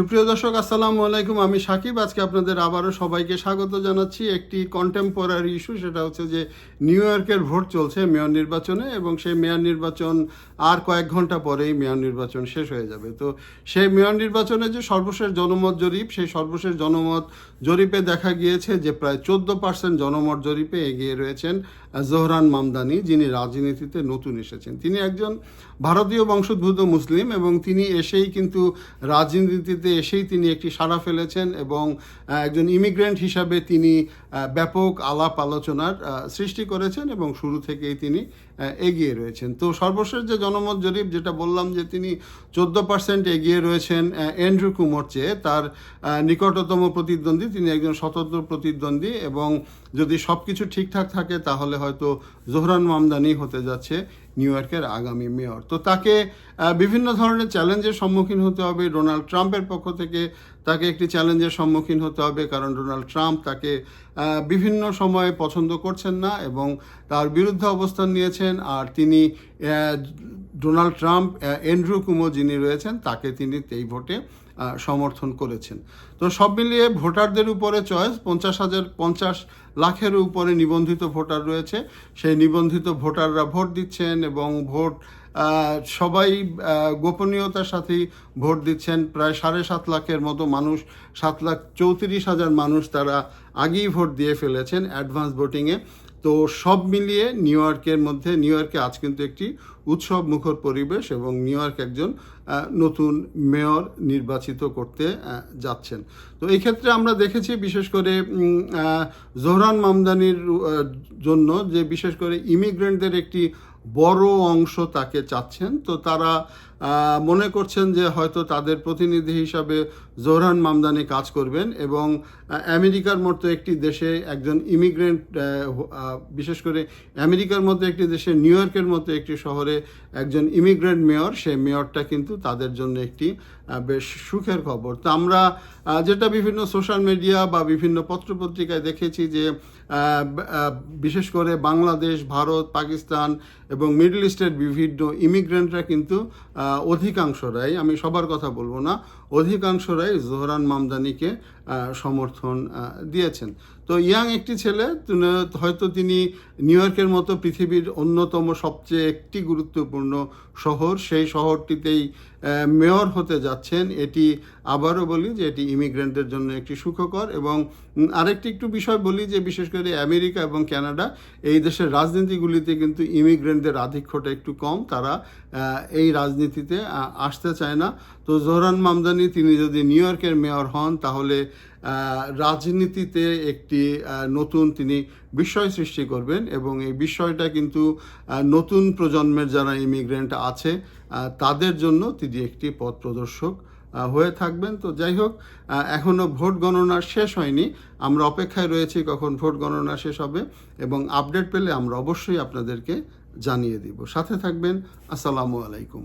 সুপ্রিয় দর্শক, আসসালামু আলাইকুম। আমি সাকিব। আজকে আপনাদের আবারও সবাইকে স্বাগত জানাচ্ছি একটি কন্টেম্পোরারি ইস্যু সেটা হচ্ছে যে নিউ ইয়র্কের ভোট চলছে মেয়র নির্বাচনে এবং সেই মেয়র নির্বাচন আর কয়েক ঘণ্টা পরেই মেয়র নির্বাচন শেষ হয়ে যাবে। তো সেই মেয়র নির্বাচনে যে সর্বশেষ জনমত জরিপ, সেই সর্বশেষ জনমত জরিপে দেখা গিয়েছে যে প্রায় চোদ্দ পার্সেন্ট জনমত জরিপে এগিয়ে রয়েছেন জোহরান মামদানি, যিনি রাজনীতিতে নতুন এসেছেন। তিনি একজন ভারতীয় বংশোদ্ভূত মুসলিম এবং তিনি এসেই কিন্তু রাজনীতিতে এসেই তিনি একটি সাড়া ফেলেছেন এবং একজন ইমিগ্রেন্ট হিসাবে তিনি ব্যাপক আলাপ আলোচনার সৃষ্টি করেছেন এবং শুরু থেকেই তিনি এগিয়ে রয়েছেন। তো সর্বশেষ যে জনমত জরিপ, যেটা বললাম যে তিনি চোদ্দ পার্সেন্ট এগিয়ে রয়েছেন অ্যান্ড্রু কুমোর চেয়ে। তার নিকটতম প্রতিদ্বন্দ্বী তিনি একজন স্বতন্ত্র প্রতিদ্বন্দ্বী এবং যদি সব কিছু ঠিকঠাক থাকে, তাহলে হয়তো জোহরান মামদানি হতে যাচ্ছে নিউ ইয়র্কের আগামী মেয়র। তো তাকে বিভিন্ন ধরনের চ্যালেঞ্জের সম্মুখীন হতে হবে। ডোনাল্ড ট্রাম্পের পক্ষ থেকে তাকে একটি চ্যালেঞ্জের সম্মুখীন হতে হবে, কারণ ডোনাল্ড ট্রাম্প তাকে বিভিন্ন সময়ে পছন্দ করছেন না এবং তার বিরুদ্ধে অবস্থান নিয়েছেন আর তিনি Donald Trump Andrew Andrew Cuomo যিনি রয়েছেন, তাকে তিনি এই ভোটে সমর্থন করেছেন। তো সব মিলিয়ে ভোটারদের উপরে চয়েস পঞ্চাশ হাজার পঞ্চাশ লাখের উপরে নিবন্ধিত ভোটার রয়েছে। সেই নিবন্ধিত ভোটাররা ভোট দিচ্ছেন এবং ভোট সবাই গোপনীয়তার সাথেই ভোট দিচ্ছেন। প্রায় সাড়ে সাত লাখের মতো মানুষ, সাত লাখ চৌত্রিশ হাজার মানুষ তারা আগেই ভোট দিয়ে ফেলেছেন অ্যাডভান্স ভোটিংয়ে। তো সব মিলিয়ে নিউ ইয়র্কের মধ্যে, নিউ ইয়র্কে আজ কিন্তু একটি উৎসব মুখর পরিবেশ এবং নিউ ইয়র্ক একজন নতুন মেয়র নির্বাচিত করতে যাচ্ছেন। তো এই ক্ষেত্রে আমরা দেখেছি বিশেষ করে জোহরান মামদানির জন্য যে বিশেষ করে ইমিগ্রেন্টদের একটি বড় অংশ তাকে চাচ্ছেন। তো তারা মনে করছেন যে হয়তো তাদের প্রতিনিধি হিসাবে জোহরান মামদানি কাজ করবেন এবং আমেরিকার মতো একটি দেশে একজন ইমিগ্রেন্ট বিশেষ করে আমেরিকার মতো একটি দেশে নিউ ইয়র্কের মতো একটি শহরে একজন ইমিগ্রেন্ট মেয়র, সেই মেয়রটা কিন্তু তাদের জন্য একটি বেশ সুখের খবর। তো আমরা যেটা বিভিন্ন সোশ্যাল মিডিয়া বা বিভিন্ন পত্রপত্রিকায় দেখেছি যে বিশেষ করে বাংলাদেশ, ভারত, পাকিস্তান এবং মিডল ইস্টের বিভিন্ন ইমিগ্রেন্টরা কিন্তু অধিকাংশরাই, আমি সবার কথা বলব না, অধিকাংশরাই জোহরান মামদানিকে সমর্থন দিয়েছেন। তো ইয়াং একটি ছেলে হয়তো তিনি নিউ ইয়র্কের মতো পৃথিবীর অন্যতম সবচেয়ে একটি গুরুত্বপূর্ণ শহর। সেই শহরটিতেই মেয়র হতে যাচ্ছেন। এটি আবারও বলি যে এটি ইমিগ্রেন্টদের জন্য একটি সুখকর এবং আরেকটি একটু বিষয় বলি যে বিশেষ করে আমেরিকা এবং কানাডা, এই দেশের রাজনীতিগুলিতে কিন্তু ইমিগ্রেন্টদের আধিক্যটা একটু কম। তারা এই রাজনীতিতে আসতে চায় না। তো জোহরান মামদানি, তিনি যদি নিউ ইয়র্কের মেয়র হন, তাহলে রাজনীতিতে একটি নতুন তিনি বিষয় সৃষ্টি করবেন এবং এই বিষয়টা কিন্তু নতুন প্রজন্মের যারা ইমিগ্রেন্ট আছে তাদের জন্য তিনি একটি পথ প্রদর্শক। হয়ে থাকবেন। তো যাই হোক এখনও এখনও ভোট গণনা শেষ হয়নি। আমরা অপেক্ষায় রয়েছি কখন ভোট গণনা শেষ হবে এবং আপডেট পেলে আমরা অবশ্যই আপনাদেরকে জানিয়ে দিব। সাথে থাকবেন। আসসালামু আলাইকুম।